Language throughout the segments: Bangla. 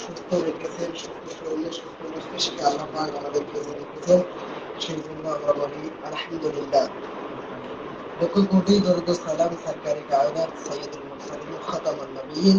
সুস্থ রেখেছেন শরীরে সুস্থ আল্লাহ পাক যে রেখেছেন, সেই জন্য আমরা বলি আলহামদুলিল্লাহ। লক্ষ কোটি দরুদ সালাম সরকারি কায়নাত সৈয়দুল মুরসালিন খাতামুন নবীন।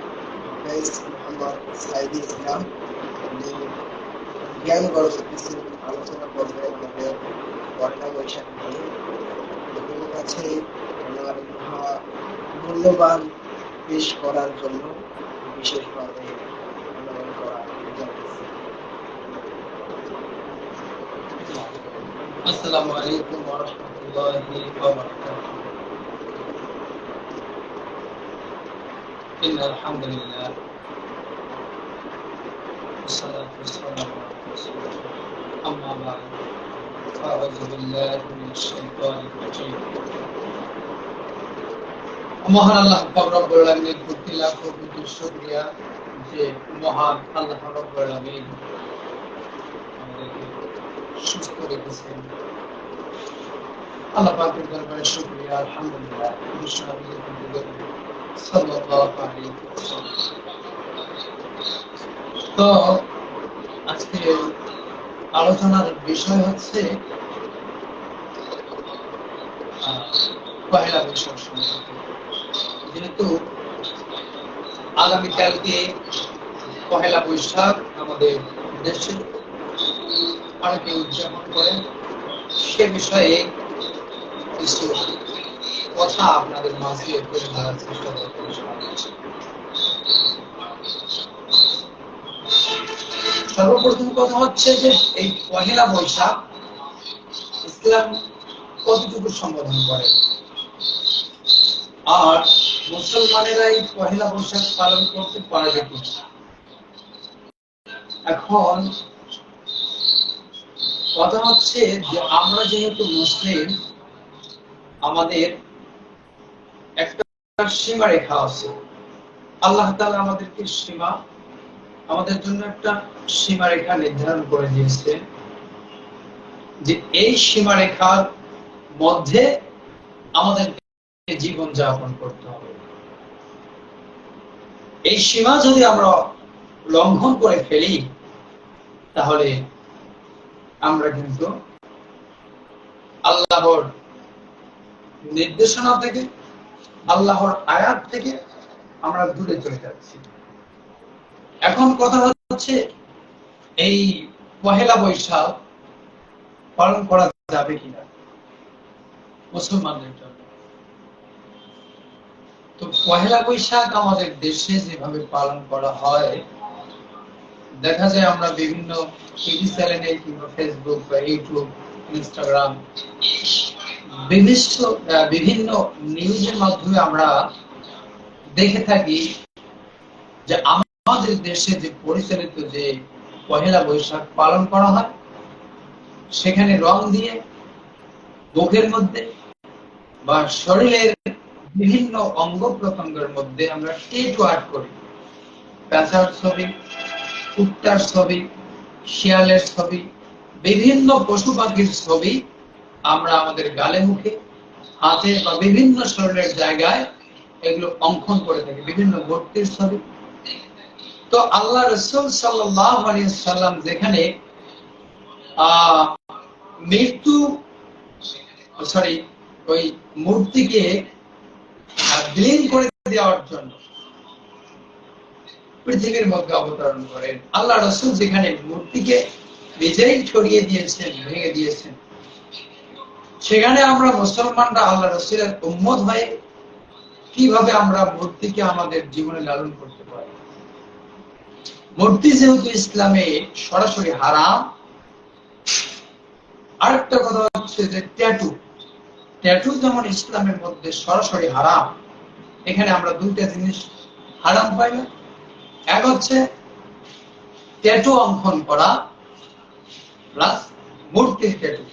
হাফেজ মোহাম্মদ সাইদি ইসলাম উনি জ্ঞান গবেষক হিসেবে আলোচনা করবে আমাদের পয়লা বৈশাখ নিয়ে আপনাদের কাছে আমার মূল্যবান পেশ করার জন্য বিশেষভাবে আসসালামু আলাইকুম ওয়া রাহমাতুল্লাহি ওয়া বারাকাতুহু إن الحمد لله والصلاة والسلام على رسول الله أما بعد فأعوذ بالله من الشيطان الرجيم মহান আল্লাহ পাক রব্বুল আলামিনের প্রতি লাখ কোটি শুকরিয়া যে মহান আল্লাহ রব্বুল আলামিন আমাদেরকে সুস্থ রেখেছেন আল্লাহ পাকের দরবারে শুকরিয়া আলহামদুলিল্লাহ বিশ্বনবীর তো, আজকে আলোচনার বিষয় হচ্ছে পহেলা বৈশাখ সম্পর্কে যেহেতু আগামীকালকে পহেলা বৈশাখ আমাদের দেশে অনেকে উদযাপন করেন, সে বিষয়ে কিছু কথা আপনাদের মাঝে তুলে ধরার চেষ্টা করব সর্বপ্রথম কথা হচ্ছে যে, এই পহেলা বৈশাখ ইসলাম কতটুকু সম্বোধন করে? আর মুসলমানেরা এই পহেলা বৈশাখ পালন করতে পারবে এখন কথা হচ্ছে যে, আমরা যেহেতু মুসলিম, আমাদের একটা সীমা রেখা আছে। আল্লাহ তাআলা আমাদেরকে সীমা, আমাদের জন্য একটা সীমা রেখা নির্ধারণ করে দিয়েছে যে এই সীমা রেখার মধ্যে আমাদের জীবন যাপন করতে হবে। এই সীমা যদি আমরা লঙ্ঘন করে ফেলি, তাহলে আমরা কিন্তু আল্লাহর নির্দেশনা থেকে আল্লাহর আয়াত থেকে আমরা দূরে চলে যাচ্ছি। এখন কথা হচ্ছে, এই পহেলা বৈশাখ পালন করা যাবে কিনা? মুসলমানদের জন্য। তো পহেলা বৈশাখ আমাদের দেশে যেভাবে পালন করা হয়, দেখা যায় আমরা বিভিন্ন টিভি চ্যানেলে কিংবা ফেসবুক বা ইউটিউব ইনস্টাগ্রাম বিভিন্ন বিভিন্ন নিউজের মাধ্যমে আমরা দেখে থাকি যে আমাদের দেশে যে পরিচালিত যে পহেলা বৈশাখ পালন করা হয়, সেখানে রং দিয়ে, বুকের মধ্যে বা শরীরের বিভিন্ন অঙ্গ প্রত্যঙ্গের মধ্যে আমরা টেটু আর্ট করি। পেঁচার ছবি কুত্তার ছবি, শিয়ালের ছবি বিভিন্ন পশু পাখির ছবি আমরা আমাদের গালে মুখে, হাতে বা বিভিন্ন শরীরের জায়গায় এগুলো অঙ্কন করে থাকি, বিভিন্ন মূর্তির ছবি। তো আল্লাহ রসুল সাল্লাম যেখানে মৃত্যু, সরি, ওই মূর্তিকে বিলীন করে দেওয়ার জন্য পৃথিবীর মধ্যে অবতরণ করেন। আল্লাহ রসুল যেখানে মূর্তিকে নিজেই ছড়িয়ে দিয়েছেন, ভেঙে দিয়েছেন। সেখানে আমরা মুসলমানরা আল্লাহ রসুলের উম্মত হয়ে কীভাবে আমরা মূর্তিকে আমাদের জীবনে লালন করতে পারি? মূর্তি যেহেতু ইসলামে সরাসরি হারাম, আরেকটা কথা হচ্ছে যে ট্যাটু ট্যাটু যেমন ইসলামের মধ্যে সরাসরি হারাম, এখানে আমরা দুইটা জিনিস হারাম পাই না। এক হচ্ছে ট্যাটু অঙ্কন করা প্লাস মূর্তির ট্যাটু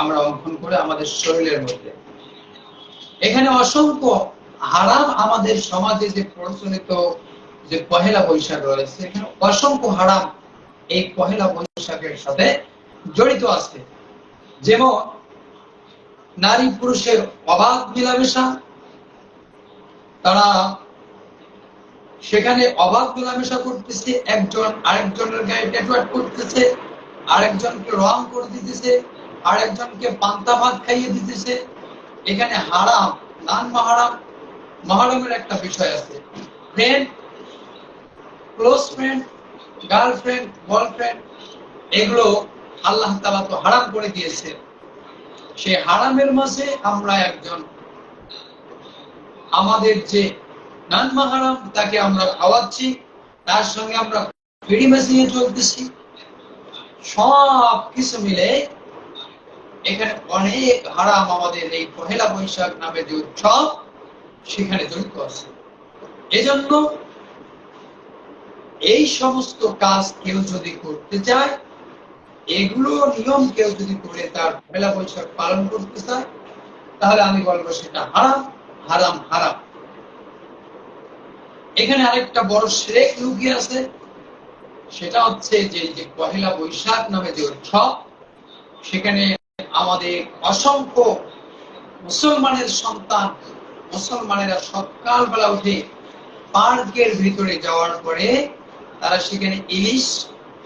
আমরা অঙ্কন করে আমাদের শরীরের মধ্যে। এখানে অসংখ্য হারাম আমাদের সমাজে যে প্রচলিত যে পহেলা বৈশাখ রয়েছে, এখানে অসংখ্য হারাম এই পহেলা বৈশাখের সাথে জড়িত আছে। যেমন নারী পুরুষের অবাধ মেলামেশা, তারা সেখানে অবাধ মেলামেশা করতেছে, একজন আরেকজনের গায়ে করতেছে আরেকজনকে রং করে দিতেছে, আরেকজনকে পান্তা ভাত খাইয়ে দিতেছে। এখানে হারাম, নান মাহারাম, মাহারামের একটা বিষয় আছে। Friend close friend girlfriend boyfriend এগুলো আল্লাহ তালা তো হারাম করে দিয়েছে সেই হারামের মাঝে আমরা একজন। আমাদের যে নান মাহারাম, তাকে আমরা খাওয়াচ্ছি, তার সঙ্গে আমরা ফিড়ি মেশিয়ে চলতেছি। সব কিছু মিলে এখানে অনেক হারাম আমাদের এই পহেলা বৈশাখ নামে যে উৎসব, সেখানে জড়িত আছে। এজন্য এই সমস্ত কাজ কেউ যদি করতে চায়, এগুলো নিয়ম কেউ যদি করে তার পহেলা বৈশাখ পালন করতে চায়, তাহলে আমি বলব সেটা হারাম হারাম হারাম। এখানে আরেকটা বড় শ্রেক লুকিয়ে আছে। সেটা হচ্ছে যে যে পহেলা বৈশাখ নামে যে উৎসব, সেখানে আমাদের অসংখ্য মুসলমানের সন্তান, মুসলমানেরা সকালবেলা উঠে পার্কের ভিতরে যাওয়ার পরে তারা সেখানে ইলিশ,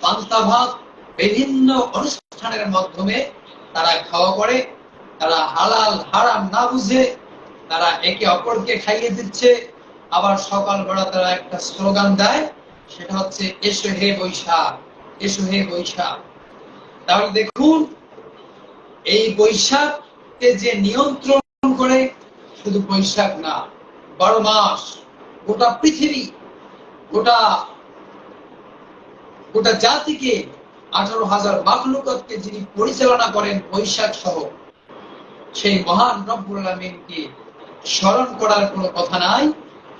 পান্তা ভাত বিভিন্ন অনুষ্ঠানের মাধ্যমে তারা খাওয়া করে। তারা হালাল, হারাম না বুঝে তারা একে অপরকে খাইয়ে দিচ্ছে। আবার সকালবেলা তারা একটা স্লোগান দেয় সেটা হচ্ছে, এসো হে বৈশাখ, এসো হে বৈশাখ। তাহলে দেখুন, এই বৈশাখকে যে নিয়ন্ত্রণ করে শুধু বৈশাখ না, বারো মাস, গোটা পৃথিবী, গোটা গোটা জাতিকে, আঠারো হাজার মাখলুকতকে যিনি পরিচালনা করেন বৈশাখ সহ, সেই মহান রব্বুল আলমিনকে স্মরণ করার কোনো কথা নাই।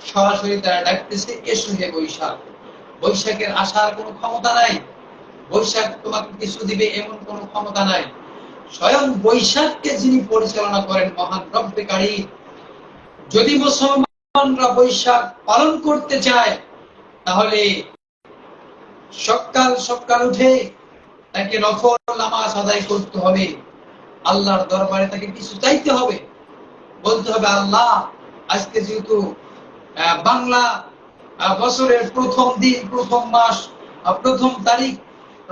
সরাসরি তারা ডাকতেছে, এসো হে বৈশাখ। বৈশাখের আসার কোনো ক্ষমতা নাই। বৈশাখ তোমাকে কিছু দিবে এমন কোনো ক্ষমতা নাই। স্বয়ং বৈশাখকে যিনি পরিচালনা করেন মহান রব্বেকারী যদি মুসলমানরা বৈশাখ পালন করতে চায়, তাহলে সকাল সকাল উঠে তাকে নফল নামাজ আদায় করতে হবে। আল্লাহর দরবারে তাকে কিছু চাইতে হবে। বলতে হবে, আল্লাহ, আজকে যেহেতু বাংলা বছরের প্রথম দিন, প্রথম মাস প্রথম তারিখ,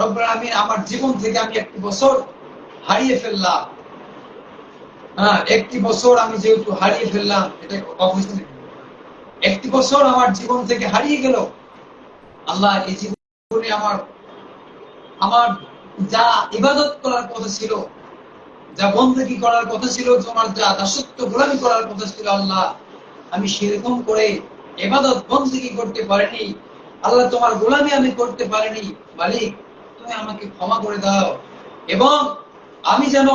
রব্বুল আলামিন আমার জীবন থেকে আমি একটি বছর হারিয়ে ফেললাম। হ্যাঁ একটি বছর আমি যেহেতু হারিয়ে ফেললাম, এটা একটি বছর আমার জীবন থেকে হারিয়ে গেল। আল্লাহ এই জীবনে আমার আমার যা ইবাদত করার কথা ছিল, যা বন্দী করার কথা ছিল তোমার যা দাসত্ব গোলামি করার কথা ছিল আল্লাহ, আমি সেরকম করে এবাদত বন্দী করতে পারিনি? আল্লাহ তোমার গোলামি আমি করতে পারিনি। মালিক, তুমি আমাকে ক্ষমা করে দাও। এবং আমি যেন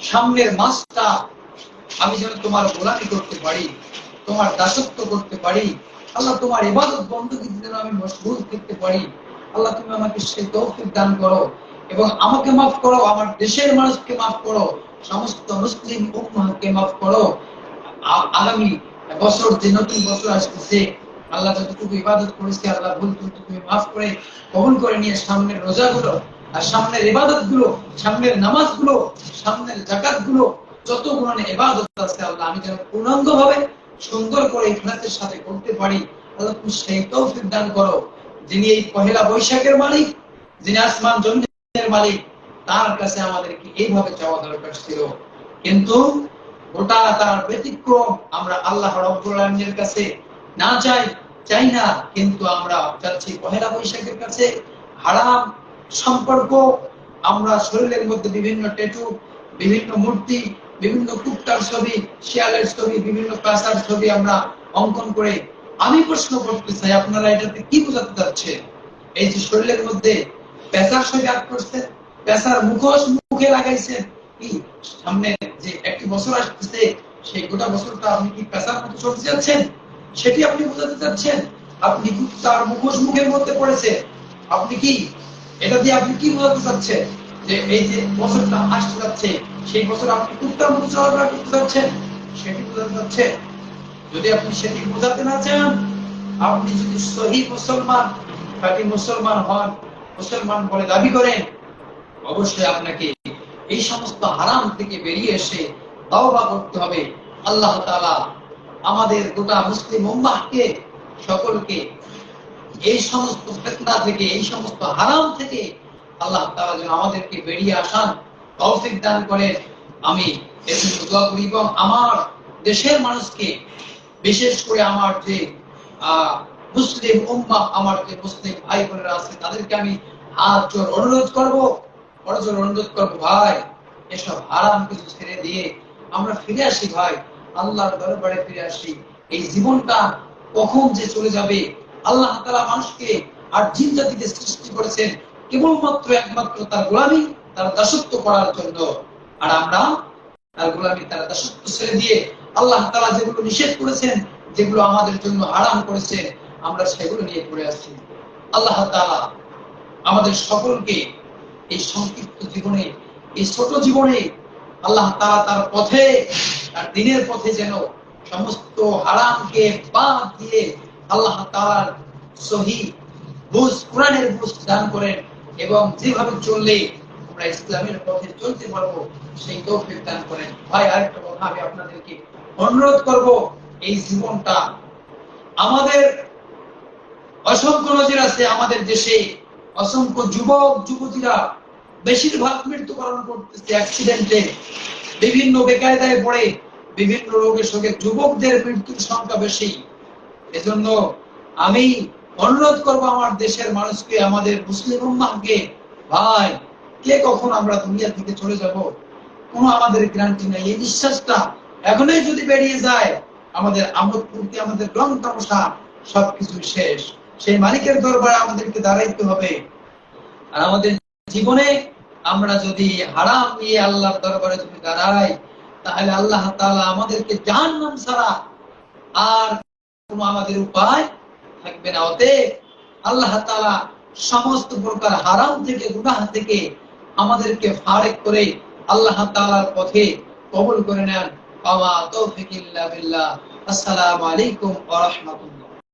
সামনের মাসটা আমি যেন তোমার গোলামি করতে পারি, তোমার দাসত্ব করতে পারি। আল্লাহ, তোমার ইবাদত বন্দীতে যেন আমি মশগুল করতে পারি। আল্লাহ, তুমি আমাকে সে তৌফিক দান করো এবং আমাকে মাফ করো, আমার দেশের মানুষকে মাফ করো, সমস্ত মুসলিম উম্মাহকে মাফ করো। আগামী বছর, যে নতুন বছর আসতেছে, আল্লাহ যতটুকু ইবাদত করেছে, আল্লাহ ভুল ত্রুটি তুমি মাফ করে, কবুল করে নিয়ে সামনের রোজাগুলো আর সামনের ইবাদতগুলো সামনের নামাজগুলো সামনের জাকাতগুলো যত গুণে ইবাদত আছে, আল্লাহ আমি যেন পূর্ণাঙ্গ ভাবে সুন্দর করে ইখলাসের সাথে করতে পারি। আল্লাহ তুমি সেই তৌফিক দান করো, যিনি এই পহেলা বৈশাখের মালিক, যিনি আসমান জমিনের মালিক, তার কাছে আমাদেরকে এইভাবে চাওয়া দরকার ছিল। কিন্তু গোটা তার ব্যতিক্রম আমরা আল্লাহ রব্বুল কাছে না চাই চাই না, কিন্তু আমরা চাচ্ছি পহেলা বৈশাখের কাছে হারাম সম্পর্ক। আমরা শরীরের মধ্যে বিভিন্ন ট্যাটু বিভিন্ন মূর্তি, বিভিন্ন কুত্তার ছবি, শিয়ালের ছবি, বিভিন্ন কাঁসার ছবি আমরা অঙ্কন করে আমি প্রশ্ন করতে চাই, আপনারা এটাতে কি বোঝাতে চাচ্ছেন? এই যে শরীরের মধ্যে পেশার সঙ্গে আট করছে পেশার মুখোশ মুখে লাগাইছেন, কি? সামনে যে একটি বছর আসতেছে, সেই গোটা বছরটা আপনি কি পেশার মতো চলতে যাচ্ছেন? সেটি আপনি বোঝাতে চাচ্ছেন? আপনি তার মুখোশ মুখের মধ্যে পড়েছে আপনি কি, এটা দিয়ে আপনি কি বোঝাতে চাচ্ছেন? যে এই যে বছরটা আসতে যাচ্ছে, সেই বছর আপনি কুত্তার মতো চলাফেরা করতে যাচ্ছেন সেটি বোঝাতে চাচ্ছেন। যদি আপনি সেটি বোঝাতে না চান, আপনি যদি সহি মুসলমান, খাঁটি মুসলমান হন, মুসলমান বলে দাবি করেন, অবশ্যই আপনাকে এই সমস্ত হারাম থেকে বেরিয়ে এসে তাওবা করতে হবে। আল্লাহ তাআলা আমাদের গোটা মুসলিম উম্মাহকে, সকলকে এই সমস্ত ফিতনা থেকে, এই সমস্ত হারাম থেকে আল্লাহ তাআলা যেন আমাদেরকে বেরিয়ে আসান তৌফিক দান করেন। আমি করি এবং আমার দেশের মানুষকে, বিশেষ করে আমার যে মুসলিম উম্মা আমার যে মুসলিম ভাই বোনেরা আছে, তাদেরকে আমি হাত জোর অনুরোধ করব। অনুরোধ ভাই, এসব হারাম কিছু ছেড়ে দিয়ে আমরা ফিরে আসি ভাই, আল্লাহর দরবারে ফিরে আসি। এই জীবনটা কখন যে চলে যাবে, আল্লাহ মানুষকে আর জিন সৃষ্টি করেছেন কেবলমাত্র একমাত্র তার গোলামি, তার দাসত্ব করার জন্য। আর আমরা তার গোলামি, তার দাসত্ব ছেড়ে দিয়ে আল্লাহ তাআলা যেগুলো নিষেধ করেছেন, যেগুলো আমাদের জন্য হারাম করেছেন, আমরা সেগুলো নিয়ে পড়ে আসছি। আল্লাহ তাআলা আমাদের সকলকে এই সংক্ষিপ্ত জীবনে, এই ছোট জীবনে আল্লাহ তাআলা তার পথে, তার দিনের পথে যেন সমস্ত হারামকে বাদ দিয়ে আল্লাহ তাআলার সহি বুঝ, কোরআনের বুঝ দান করেন এবং যেভাবে চললে আমরা ইসলামের পথে চলতে পারব, সেই তৌফিক দান করেন। ভাই, আরেকটা কথা আমি আপনাদেরকে অনুরোধ করব, এই জীবনটা আমাদের অসংখ্য নজির আছে আমাদের দেশে। অসংখ্য যুবক, যুবতীরা বেশিরভাগ মৃত্যুবরণ করতেছে অ্যাক্সিডেন্টে বিভিন্ন বেকায়দায় পড়ে, বিভিন্ন রোগের সঙ্গে যুবকদের মৃত্যুর সংখ্যা বেশি। এজন্য আমি অনুরোধ করব আমার দেশের মানুষকে, আমাদের মুসলিম উম্মাহকে, ভাই, কে কখন আমরা দুনিয়া থেকে চলে যাব? কোনো আমাদের গ্যারান্টি নাই। এই বিশ্বাসটা এখনই যদি বেরিয়ে যায়, আমাদের আমোদ ফুর্তি আমাদের তামসা সবকিছু শেষ। সেই মালিকের দরবারে আমাদেরকে দাঁড়াইতে হবে। আর আমাদের জীবনে আমরা যদি হারাম নিয়ে আল্লাহর দরবারে যদি দাঁড়াই, তাহলে আল্লাহ তাআলা আমাদেরকে জাহান্নাম ছাড়া আর কোনো আমাদের উপায় থাকবে না। অতএব আল্লাহ তাআলা সমস্ত প্রকার হারাম থেকে, গুনাহ থেকে আমাদেরকে ফারেক করে আল্লাহ তাআলার পথে কবুল করে নেন। পাওয়া তৌফিক ইল্লা বিল্লাহ। আসসালামু আলাইকুম ওয়া রাহমাতুল্লাহ।